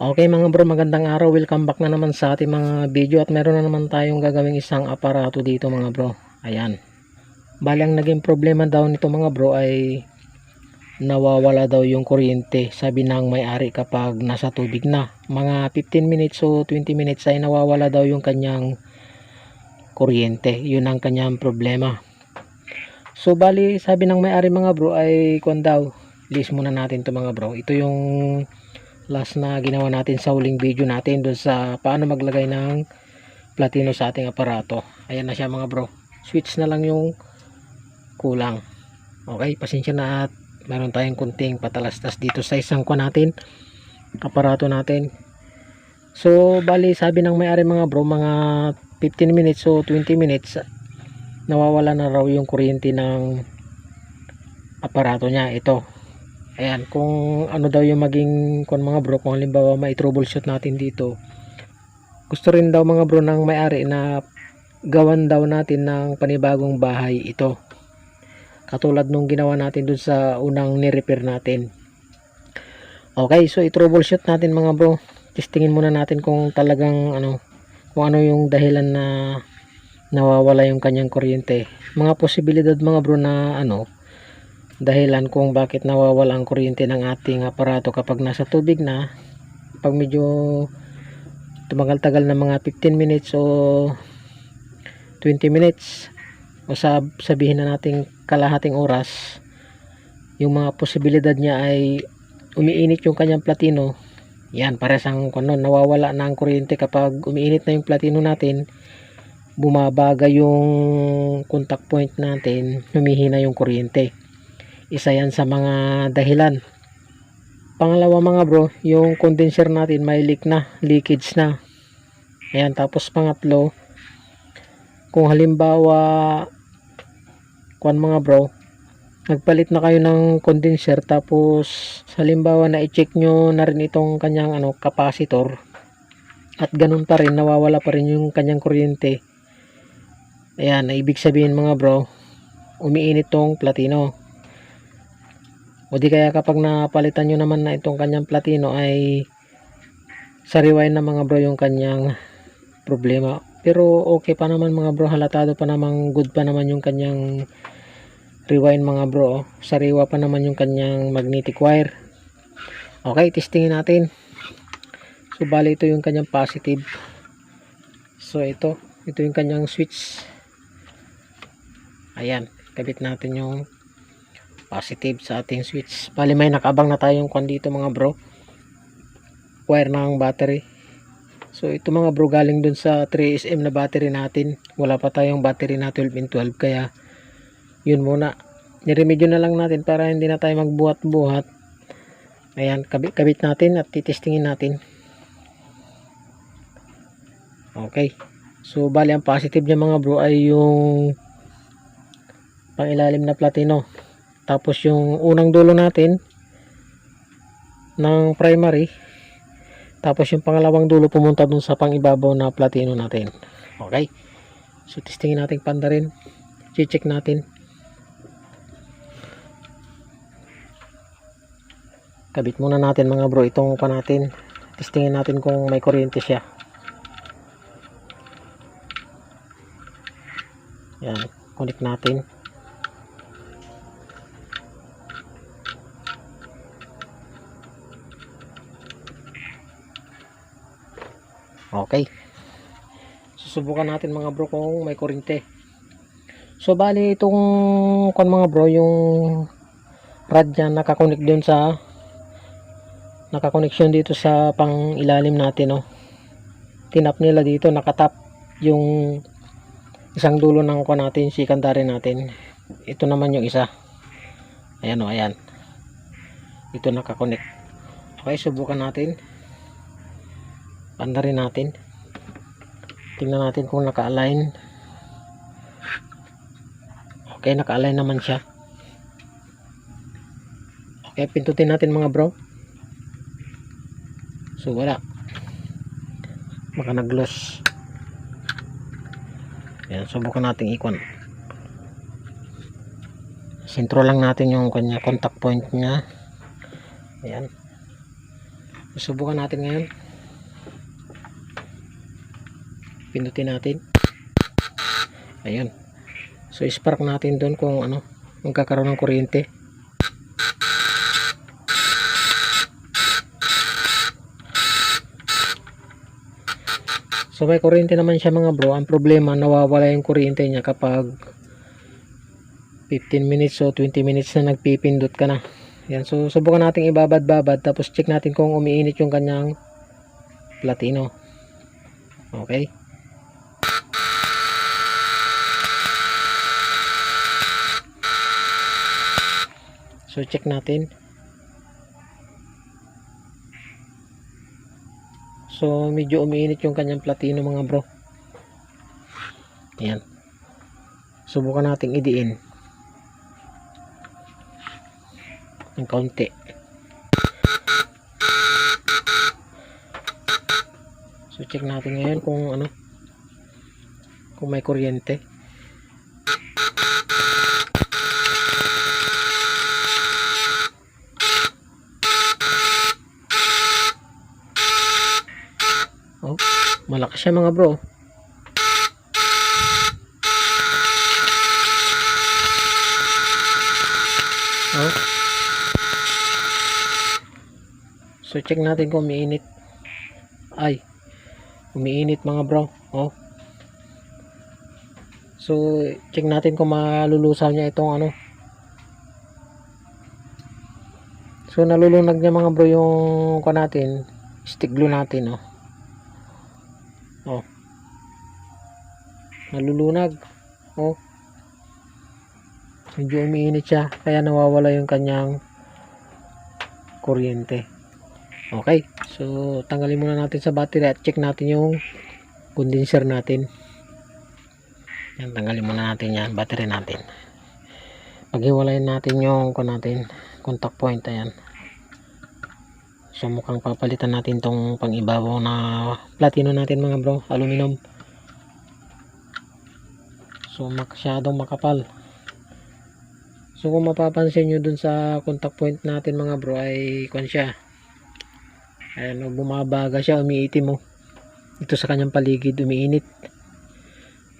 Okay mga bro, magandang araw. Welcome back na naman sa ating mga video at meron na naman tayong gagawing isang aparato dito mga bro. Ayan. Bali ang naging problema daw nito mga bro ay nawawala daw yung kuryente. Sabi ng may-ari kapag nasa tubig na. Mga 15 minutes o 20 minutes ay nawawala daw yung kanyang kuryente. Yun ang kanyang problema. So bali sabi ng may-ari mga bro ay kung daw list muna natin to mga bro. Ito yung last na ginawa natin sa huling video natin dun sa paano maglagay ng platino sa ating aparato. Ayan na siya mga bro. Switch na lang yung kulang. Okay pasensya na at meron tayong kunting patalastas dito sa isang kwa natin aparato natin. So bali sabi ng may-ari mga bro mga 15 minutes o 20 minutes nawawala na raw yung kuryente ng aparato niya. Ito Ayan, kung ano daw yung maging kung mga bro, kung halimbawa may troubleshoot natin dito. Gusto rin daw mga bro ng may-ari na gawan daw natin ng panibagong bahay ito. Katulad nung ginawa natin dun sa unang ni-repair natin. Okay, so i-troubleshoot natin mga bro. Testingin muna natin kung talagang ano, kung ano yung dahilan na nawawala yung kanyang kuryente. Mga posibilidad mga bro na ano, dahilan kung bakit nawawala ang kuryente ng ating aparato kapag nasa tubig na pag medyo tumagal-tagal na mga 15 minutes o 20 minutes o sab sabihin na nating kalahating oras yung mga posibilidad niya ay umiinit yung kanyang platino. Yan para sang ano, nawawala na ang kuryente kapag umiinit na yung platino natin bumabaga yung contact point natin humihina yung kuryente isa yan sa mga dahilan. Pangalawa mga bro yung condenser natin may leak na leakage na. Ayan tapos pangatlo kung halimbawa kuan mga bro nagpalit na kayo ng condenser tapos halimbawa na i-check nyo na rin itong kanyang ano capacitor at ganun pa rin nawawala pa rin yung kanyang kuryente. Ayan ibig sabihin mga bro umiinit tong platino o di kaya kapag napalitan nyo naman na itong kanyang platino ay sariway na mga bro yung kanyang problema. Pero okay pa naman mga bro, halatado pa naman, good pa naman yung kanyang rewind mga bro. Sariwa pa naman yung kanyang magnetic wire. Okay, testingin natin. So bali ito yung kanyang positive. So ito, ito yung kanyang switch. Ayan, kabit natin yung positive sa ating switch. Bali may nakabang na tayong kwan dito mga bro. Wire ng battery. So ito mga bro galing dun sa 3SM na battery natin. Wala pa tayong battery na 12 in 12 kaya yun muna. Niremedyo na lang natin para hindi na tayo magbuhat-buhat. Ayan kabit, kabit natin at titestingin natin. Okay. So bali ang positive niya mga bro ay yung pangilalim na platino tapos yung unang dulo natin ng primary tapos yung pangalawang dulo pumunta dun sa pangibabaw na platino natin. Okay? So testingin natin panda rin. Check natin. Kabit muna natin mga bro. Itong pa natin. Testingin natin kung may kuryente siya. Yan. Connect natin Okay. Susubukan natin mga bro kung may kuryente. So bali itong kon mga bro yung rad dyan nakakonect dun sa nakakoneksyon dito sa pang ilalim natin no. Tinap nila dito nakatap yung isang dulo ng kon natin secondary natin. Ito naman yung isa. Ayan o ayan. Ito nakakonect. Okay subukan natin panda rin natin. Tingnan natin kung naka-align. Okay naka-align naman siya. Okay pindutin natin mga bro. So wala. Baka nag-loss. Yan subukan natin ikon sintro lang natin yung kanya contact point niya. Ayan. Subukan natin ngayon. Pindutin natin. Ayan. So, spark natin doon kung ano, magkakaroon ng kuryente. So, may kuryente naman siya mga bro. Ang problema, nawawala yung kuryente niya kapag 15 minutes o 20 minutes na nagpipindot ka na. Yan. So, subukan natin ibabad-babad. Tapos, check natin kung umiinit yung kanyang platino. Okay. So check natin. So medyo umiinit yung kanyang platino mga bro. Ayan. Subukan nating idiin. Ng kaunti. So check natin ngayon kung ano kung may kuryente. Malakas siya mga bro. Oh. So check natin kung umiinit. Ay. Umiinit mga bro. Oh. So check natin kung malulusaw niya itong ano. So nalulunag niya mga bro yung ko natin, stick glue natin oh. Oh. Nalulunag. Oh. Medyo umiinit siya kaya nawawala yung kanyang kuryente. Okay. So tanggalin muna natin sa battery at check natin yung condenser natin. Yan, tanggalin muna natin yan, battery natin. Paghiwalayin natin yung ko natin, contact point ayan. So mukhang papalitan natin tong pangibabaw na platino natin mga bro, aluminum. So masyadong makapal. So kung mapapansin nyo dun sa contact point natin mga bro ay kwan siya. Ayan, oh, bumabaga siya, umiitim mo. Ito sa kanyang paligid, umiinit.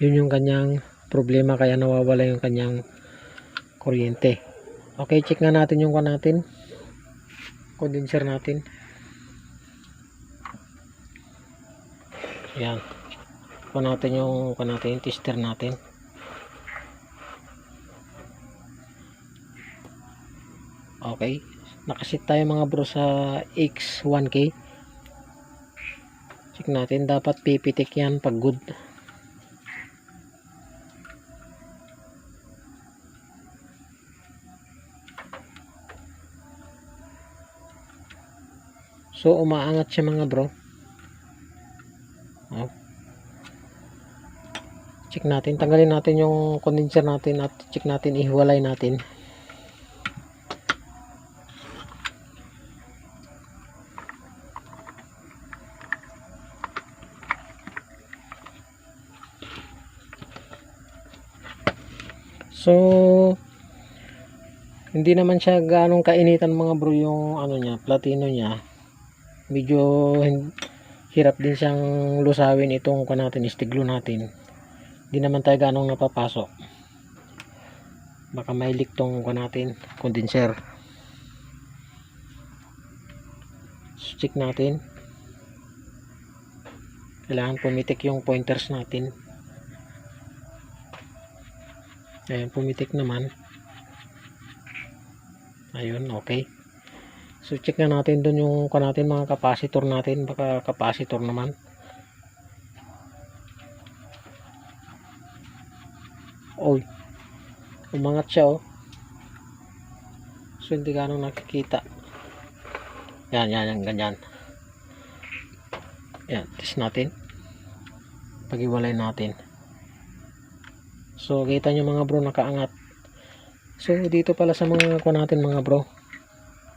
Yun yung kanyang problema kaya nawawala yung kanyang kuryente. Okay, check nga natin yung kwan natin condenser natin. Yan pa natin yung pa natin yung tester natin. Okay. Nakasit tayo mga bro sa X1K check natin. Dapat pipitik yan pag good So umaangat siya mga bro. Oh. Check natin, tanggalin natin yung condenser natin at check natin, ihiwalay natin. So hindi naman siya ganong kainitan mga bro yung ano niya, platino niya medyo hirap din siyang lusawin itong ko natin, istiglo natin. Hindi naman tayo ganong napapasok. Baka may leak tong natin, condenser. So, check natin. Kailangan pumitik yung pointers natin. Ayun pumitik naman. Ayun okay So check na natin doon yung ka natin mga capacitor natin, baka capacitor naman. Oy. Umangat siya oh. So hindi ganong nakikita. Yan, yan, yan, ganyan. Yan, test natin. Pagiwalay natin. So kita nyo mga bro nakaangat. So dito pala sa mga ko natin mga bro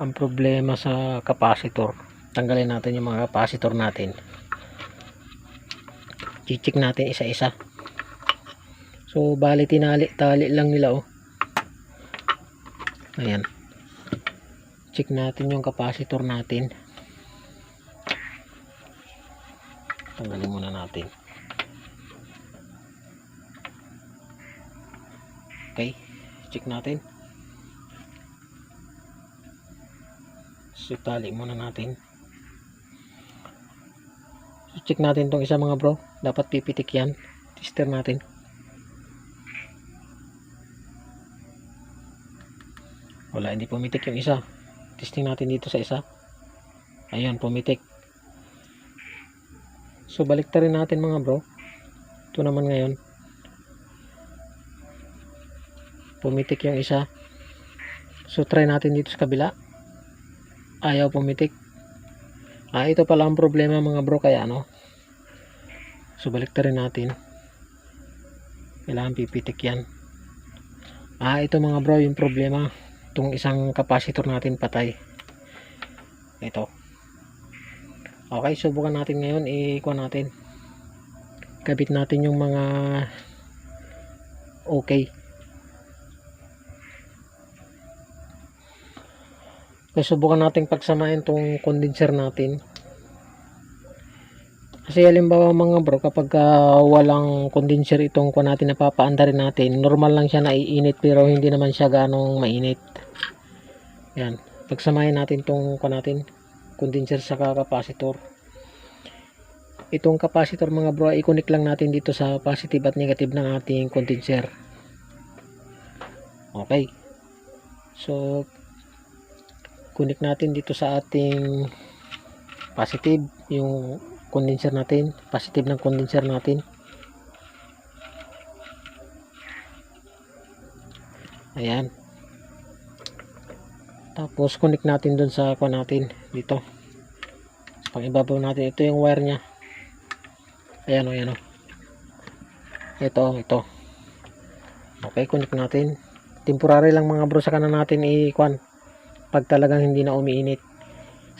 ang problema sa capacitor. Tanggalin natin yung mga capacitor natin. Chichik natin isa isa so bali tinali tali lang nila oh. Ayan. Check natin yung capacitor natin. Tanggalin muna natin. Okay. Check natin so tali muna natin. So check natin tong isa mga bro. Dapat pipitik yan. Tester natin. Wala hindi pumitik yung isa. Testing natin dito sa isa. Ayun pumitik. So balik rin natin mga bro. Ito naman ngayon. Pumitik yung isa. So try natin dito sa kabila ayaw pumitik. Ah ito pala ang problema mga bro kaya ano? So balik rin natin. Kailangan pipitik yan. Ah ito mga bro yung problema. Itong isang capacitor natin patay. Ito. Okay subukan natin ngayon. Ikuha natin. Kabit natin yung mga okay okay subukan natin pagsamahin tong condenser natin. Kasi halimbawa mga bro kapag ah, walang condenser itong kuha natin napapaanda rin natin normal lang siya naiinit pero hindi naman siya ganong mainit. Yan. Pagsamahin natin tong kuha natin condenser sa capacitor. Itong capacitor mga bro i-connect lang natin dito sa positive at negative ng ating condenser. Okay. So connect natin dito sa ating positive yung condenser natin positive ng condenser natin. Ayan. Tapos connect natin dun sa kuha natin dito. Pang ibabaw natin ito yung wire nya ayan o ayan o ito ito. Okay connect natin. Temporary lang mga bro saka na natin i-kwan pag talagang hindi na umiinit.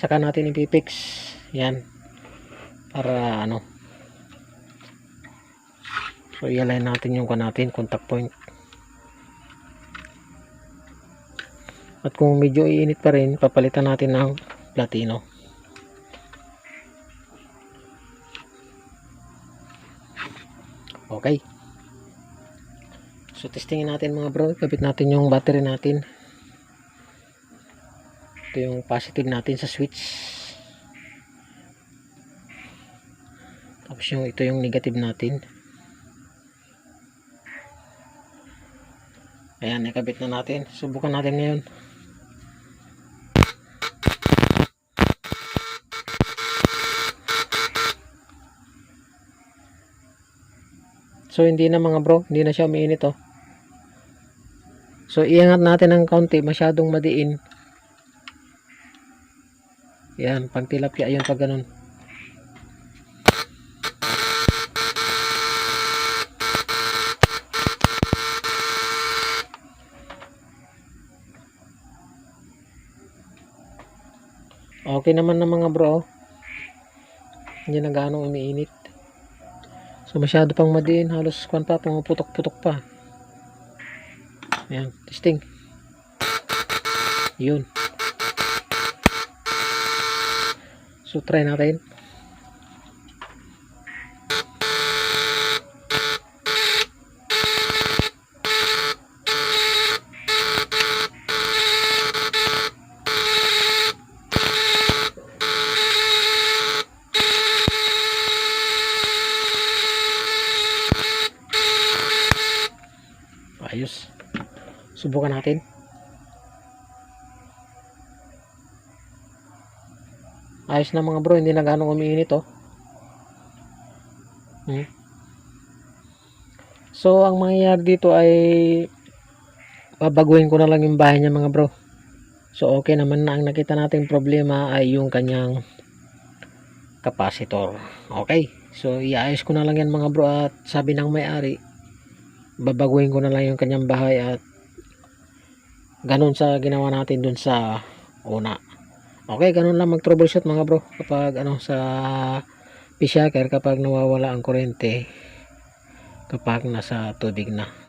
Saka natin ipipix. Yan. Para ano so i-align natin yung kwan natin contact point. At kung medyo iinit pa rin papalitan natin ng platino. Okay. So testingin natin mga bro. Kapit natin yung battery natin ito yung positive natin sa switch. Tapos yung ito yung negative natin. Ayan nakabit na natin. Subukan natin ngayon. So hindi na mga bro. Hindi na siya umiinit oh. So iangat natin ng kaunti. Masyadong madiin yan pag tilapia yun pag ganun. Okay naman na mga bro hindi na gaano umiinit. So masyado pang madiin. Halos kwan pa putok putok pa. Yan testing. Yun so try natin ayos. Subukan natin ayos na mga bro hindi na ganong umiinit oh. Hmm. so ang mangyayari dito ay babaguhin ko na lang yung bahay niya mga bro. So okay naman na. Ang nakita nating problema ay yung kanyang capacitor. Okay. So iayos ko na lang yan mga bro. At sabi ng may-ari babaguhin ko na lang yung kanyang bahay at ganun sa ginawa natin dun sa una okay ganun lang mag troubleshoot mga bro. Kapag ano sa pishaker kapag nawawala ang kuryente kapag nasa tubig na